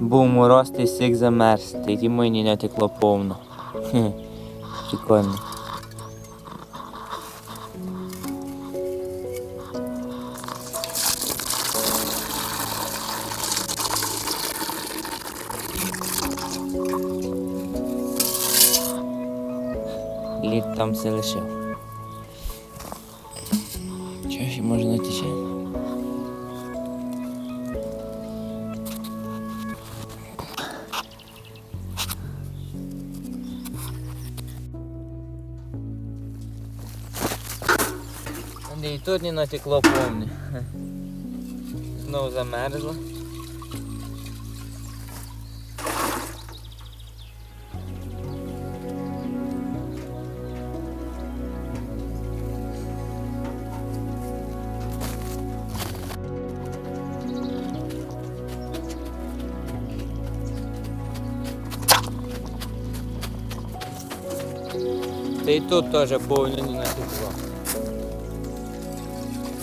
Був мороз, ти сік замерз, та й мені не текло повно. Хе, Прикольно. Лід там все лишив. Чого ще можна ще? І тут не натекло повне. Знову замерзло. Та і тут теж повне не натекло.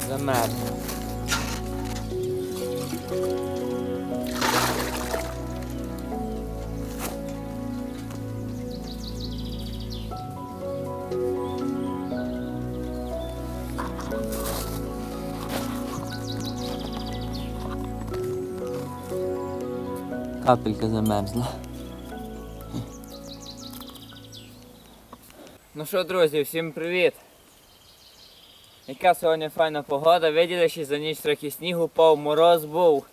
Замерзло. Капелька замерзла. Ну що, друзі, всім привіт! Яка сьогодні файна погода, виділи, що за ніч трохи снігу пав, мороз був.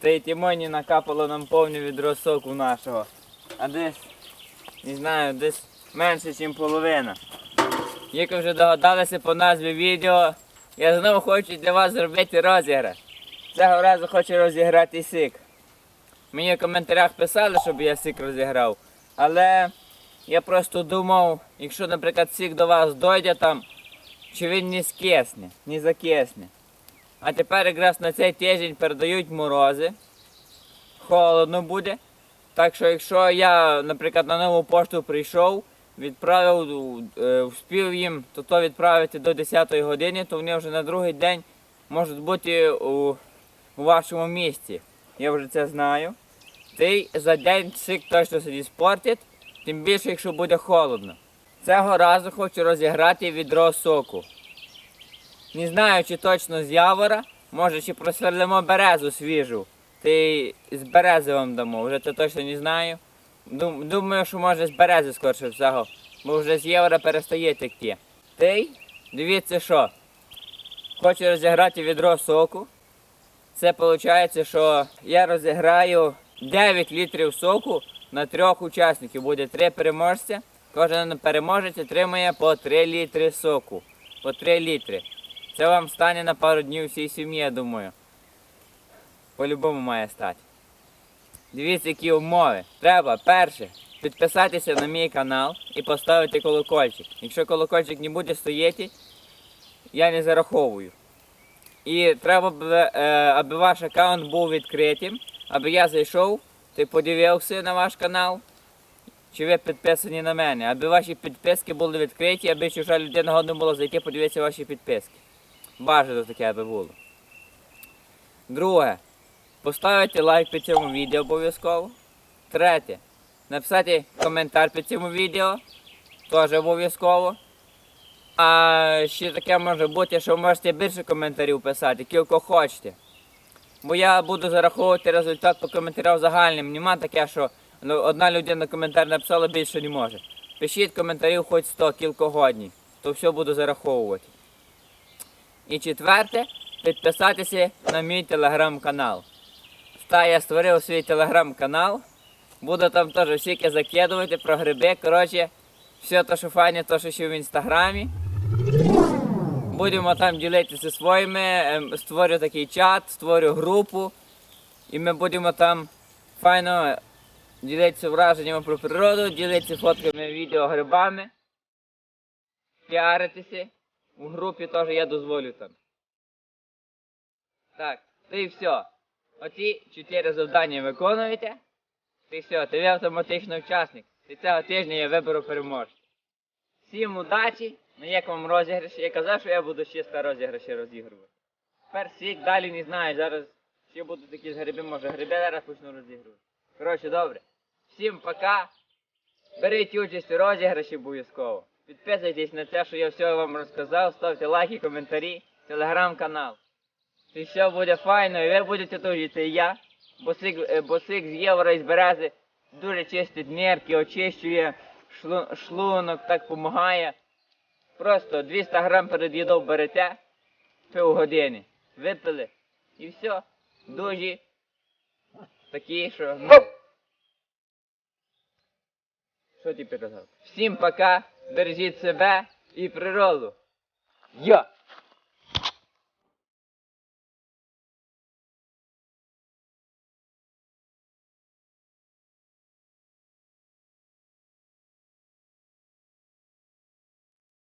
Та й тімоні накапало нам повне відро соку нашого. А десь, не знаю, десь менше, ніж половина. Як ви вже догадалися по назві відео, я знову хочу для вас зробити розіграш. Цього разу хочу розіграти сік. Мені в коментарях писали, щоб я сік розіграв. Але я просто думав, якщо, наприклад, сік до вас дойде там, чи він не скисне, не закисне. А тепер якраз на цей тиждень передають морози. Холодно буде. Так що якщо я, наприклад, на нову пошту прийшов, відправив, е, вспів їм то, то відправити до 10 години, то вони вже на другий день можуть бути у, у вашому місті. Я вже це знаю. Ти за день сик точно собі спортить, тим більше, якщо буде холодно. Цього разу хочу розіграти відро соку. Не знаю, чи точно з явора, може чи просверлимо березу свіжу. Ти з берези вам дамо, вже це точно не знаю. Думаю, що може з берези скорше всього, бо вже з євро перестає текти. Ти, дивіться що. Хочу розіграти відро соку. Це виходить, що я розіграю 9 літрів соку на трьох учасників. Буде три переможця. Кожен переможець отримає по 3 літри соку. По 3 літри. Це вам стане на пару днів всій сім'ї, я думаю. По-любому має стати. Дивіться, які умови. Треба перше підписатися на мій канал і поставити колокольчик. Якщо колокольчик не буде стояти, я не зараховую. І треба, е, аби ваш аккаунт був відкритим, аби я зайшов, ти подивився на ваш канал, чи ви підписані на мене, аби ваші підписки були відкриті, аби чужа людина годна була зайти подивитися ваші підписки. Бажано таке аби було. Друге. Поставити лайк під цьому відео обов'язково. Третє. Написати коментар під цьому відео. Теж обов'язково. А ще таке може бути, що ви можете більше коментарів писати, кілько хочете. Бо я буду зараховувати результат по коментарям загальним. Нема таке, що ну, одна людина коментар написала більше не може. Пишіть коментарів хоч 100 кілько годні, то все буду зараховувати. І четверте, підписатися на мій телеграм-канал. Та я створив свій телеграм-канал. Буду там теж всіки закидувати про гриби. Коротше, все те, що файне, то, що ще в інстаграмі. Будемо там ділитися своїми, ем, створю такий чат, створю групу. І ми будемо там файно ділитися враженнями про природу, ділитися фотками, відео грибами. Піаритися. У групі теж я дозволю там. Так, це і все. Оці чотири завдання виконуєте, ти все, ти автоматично учасник. І цього тижня я виберу переможця. Всім удачі, на якому розіграші. Я казав, що я буду ще ста розіграші розігрувати. Тепер сік далі не знаю, зараз ще будуть якісь гриби, може гриби зараз почну розігрувати. Коротше, добре. Всім пока. Беріть участь у розіграші обов'язково. Підписуйтесь на те, що я все вам розказав, ставте лайки, коментарі, телеграм-канал. І все буде файно, і ви будете тужити, і я. Босик, е, босик з євро із берези дуже чистить нерки, очищує шлунок, так допомагає. Просто 200 грам перед їдою берете, півгодини, випили, і все. Дуже такі, що. Ну, що ти казав? Всім пока, бережіть себе і природу. Я!